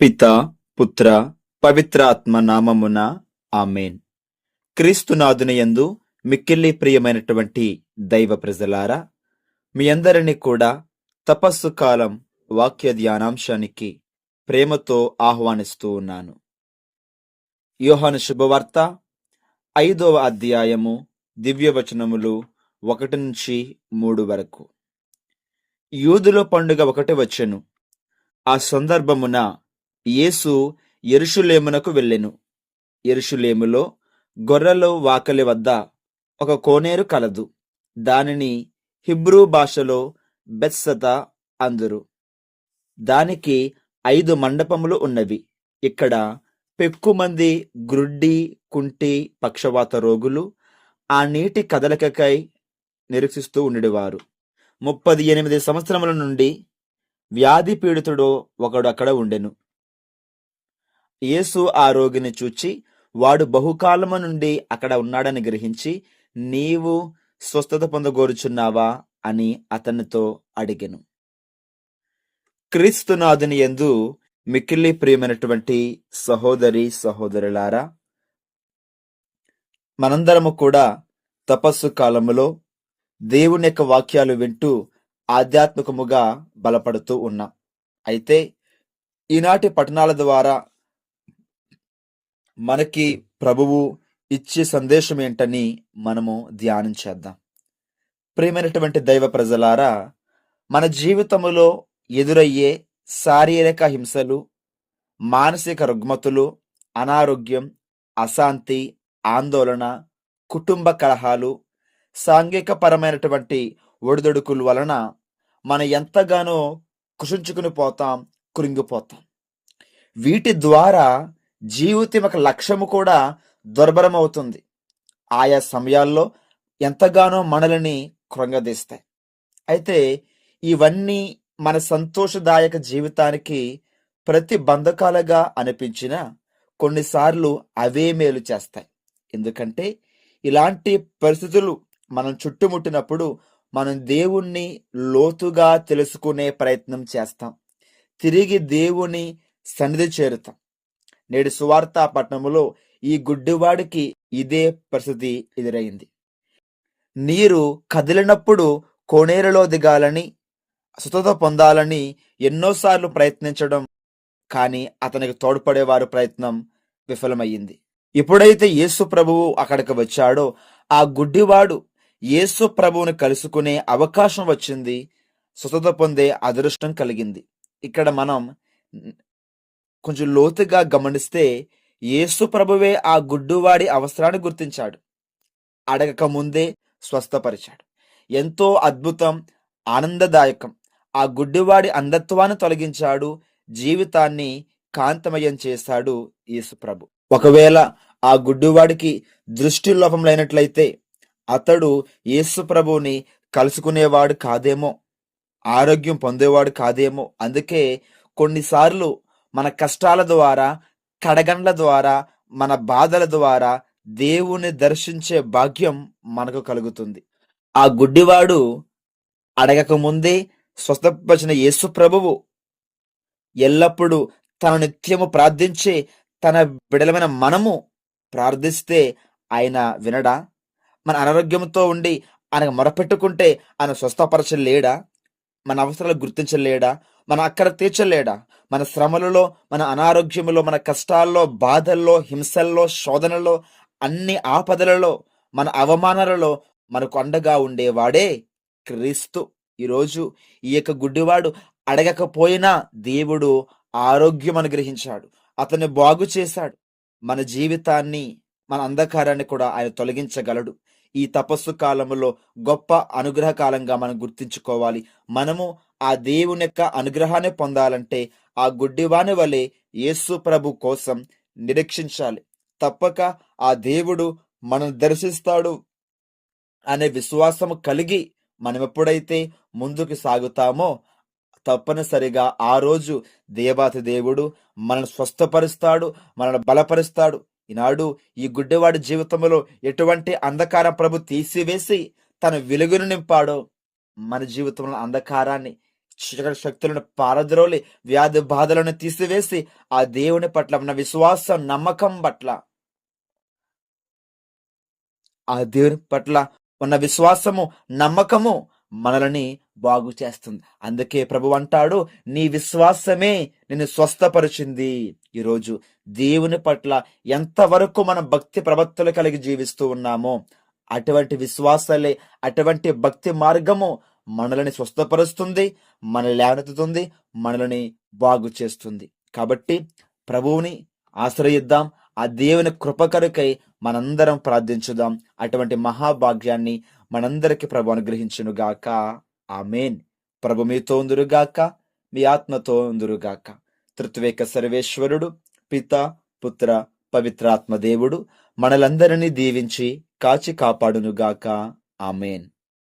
పిత పుత్ర పవిత్రాత్మ నామమున ఆమెన్. క్రీస్తునాథుని యందు మిక్కిల్లి ప్రియమైనటువంటి దైవ ప్రజలారా మీ అందరినీ కూడా తపస్సు కాలం వాక్య ధ్యానాంశానికి ప్రేమతో ఆహ్వానిస్తూ ఉన్నాను. యోహాను శుభవార్త ఐదవ అధ్యాయము దివ్యవచనములు ఒకటి నుంచి మూడు వరకు. యూదుల పండుగ ఒకటి వచ్చెను. ఆ సందర్భమున యేసు ఎరుషులేమునకు వెళ్ళెను. ఎరుషులేములో గొర్రెలు వాకలి వద్ద ఒక కోనేరు కలదు. దానిని హిబ్రూ భాషలో బెత్సత అందురు. దానికి ఐదు మండపములు ఉన్నవి. ఇక్కడ పెక్కుమంది గ్రుడ్డి కుంటి పక్షవాత రోగులు ఆ నీటి కదలికకై నిరీక్షిస్తూ ఉండేవారు. ముప్పది ఎనిమిది సంవత్సరముల నుండి వ్యాధి పీడితుడు ఒకడు అక్కడ ఉండెను. యేసు ఆ రోగిని చూచి వాడు బహుకాలము నుండి అక్కడ ఉన్నాడని గ్రహించి నీవు స్వస్థత పొందగోరుచున్నావా? అని అతనితో అడిగెను. క్రీస్తునాథుని యందు మిక్కిలి ప్రియమైనటువంటి సహోదరి సహోదరులారా మనందరము కూడా తపస్సు కాలములో దేవుని యొక్క వాక్యాలు వింటూ ఆధ్యాత్మికముగా బలపడుతూ ఉన్నాం. అయితే ఈనాటి పట్టణాల ద్వారా మనకి ప్రభువు ఇచ్చే సందేశం ఏంటని మనము ధ్యానం చేద్దాం. ప్రియమైనటువంటి దైవ ప్రజలారా మన జీవితంలో ఎదురయ్యే శారీరక హింసలు మానసిక రుగ్మతులు అనారోగ్యం అశాంతి ఆందోళన కుటుంబ కలహాలు సాంఘిక పరమైనటువంటి ఒడిదొడుకుల వలన మనం ఎంతగానో కుషించుకుని పోతాం కృంగిపోతాం. వీటి ద్వారా జీవితం యొక్క లక్ష్యము కూడా దుర్భరమవుతుంది. ఆయా సమయాల్లో ఎంతగానో మనల్ని కృంగదీస్తాయి. అయితే ఇవన్నీ మన సంతోషదాయక జీవితానికి ప్రతి బంధకాలుగా అనిపించిన కొన్నిసార్లు అవే మేలు చేస్తాయి. ఎందుకంటే ఇలాంటి పరిస్థితులు మనం చుట్టుముట్టినప్పుడు మనం దేవుణ్ణి లోతుగా తెలుసుకునే ప్రయత్నం చేస్తాం. తిరిగి దేవుని సన్నిధి చేరుతాం. నేడు సువార్త పట్టణములో ఈ గుడ్డివాడికి ఇదే పరిస్థితి ఎదురైంది. నీరు కదిలినప్పుడు కోనేరులో దిగాలని స్వతత పొందాలని ఎన్నోసార్లు ప్రయత్నించడం కానీ అతనికి తోడ్పడేవారు ప్రయత్నం విఫలమయ్యింది. ఎప్పుడైతే యేసు ప్రభువు అక్కడికి వచ్చాడో ఆ గుడ్డివాడు యేసు ప్రభువుని కలుసుకునే అవకాశం వచ్చింది స్వతత పొందే అదృష్టం కలిగింది. ఇక్కడ మనం కొంచెం లోతుగా గమనిస్తే యేసు ప్రభువే ఆ గుడ్డువాడి అవసరాన్ని గుర్తించాడు. అడగక ముందే స్వస్థపరిచాడు. ఎంతో అద్భుతం ఆనందదాయకం. ఆ గుడ్డివాడి అంధత్వాన్ని తొలగించాడు జీవితాన్ని కాంతమయం చేశాడు యేసు ప్రభు. ఒకవేళ ఆ గుడ్డివాడికి దృష్టి లోపం లేనట్లయితే అతడు యేసు కలుసుకునేవాడు కాదేమో ఆరోగ్యం పొందేవాడు కాదేమో అందుకే కొన్నిసార్లు మన కష్టాల ద్వారా కడగండ్ల ద్వారా మన బాధల ద్వారా దేవుని దర్శించే భాగ్యం మనకు కలుగుతుంది. ఆ గుడ్డివాడు అడగక ముందే స్వస్థపరిచిన యేసు ప్రభువు ఎల్లప్పుడూ తన నిత్యము ప్రార్థించే తన బిడలమైన మనము ప్రార్థిస్తే ఆయన వినడా? మన అనారోగ్యంతో ఉండి ఆయనకు మొరపెట్టుకుంటే ఆయన స్వస్థపరచలేడా? మన అవసరాలు గుర్తించలేడా? మన అక్కడ తీర్చలేడా? మన శ్రమలలో మన అనారోగ్యములో మన కష్టాల్లో బాధల్లో హింసల్లో శోధనలో అన్ని ఆపదలలో మన అవమానాలలో మనకు అండగా ఉండేవాడే క్రీస్తు. ఈరోజు ఈ యొక్క గుడ్డివాడు అడగకపోయినా దేవుడు ఆరోగ్యం అనుగ్రహించాడు. అతన్ని బాగు చేశాడు. మన జీవితాన్ని మన అంధకారాన్ని కూడా ఆయన తొలగించగలడు. ఈ తపస్సు కాలంలో గొప్ప అనుగ్రహ కాలంగా మనం గుర్తించుకోవాలి. మనము ఆ దేవుని యొక్క అనుగ్రహాన్ని పొందాలంటే ఆ గుడ్డివాని వలె యేసు ప్రభు కోసం నిరీక్షించాలి. తప్పక ఆ దేవుడు మనం దర్శిస్తాడు అనే విశ్వాసము కలిగి మనం ఎప్పుడైతే ముందుకు సాగుతామో తప్పనిసరిగా ఆ రోజు దేవాతి దేవుడు మనల్ని స్వస్థపరుస్తాడు మనల్ని బలపరుస్తాడు. ఈనాడు ఈ గుడ్డివాడి జీవితంలో ఎటువంటి అంధకారం ప్రభు తీసివేసి తన వెలుగును నింపాడో మన జీవితంలో అంధకారాన్ని శక్తులను పారద్రోలి వ్యాధి బాధలను తీసివేసి ఆ దేవుని పట్ల ఉన్న విశ్వాసం నమ్మకం పట్ల. ఆ దేవుని పట్ల ఉన్న విశ్వాసము నమ్మకము మనల్ని బాగు చేస్తుంది. అందుకే ప్రభు అంటాడు నీ విశ్వాసమే నిన్ను స్వస్థపరిచింది. ఈరోజు దేవుని పట్ల ఎంతవరకు మనం భక్తి ప్రవక్తలు కలిగి జీవిస్తూ ఉన్నామో అటువంటి విశ్వాసాలే అటువంటి భక్తి మార్గము మనలని స్వస్థపరుస్తుంది మనల్ని లేవనెత్తుతుంది మనల్ని బాగు చేస్తుంది. కాబట్టి ప్రభువుని ఆశ్రయిద్దాం ఆ దేవుని కృపకరకై మనందరం ప్రార్థించుదాం. అటువంటి మహాభాగ్యాన్ని మనందరికి ప్రభు అనుగ్రహించునుగాక. ఆమెన్. ప్రభు మీతో ఉందురుగాక మీ ఆత్మతో ఉందురుగాక తృత్వేక సర్వేశ్వరుడు పిత పుత్ర పవిత్రాత్మ దేవుడు మనలందరినీ దీవించి కాచి కాపాడునుగాక. ఆమెన్.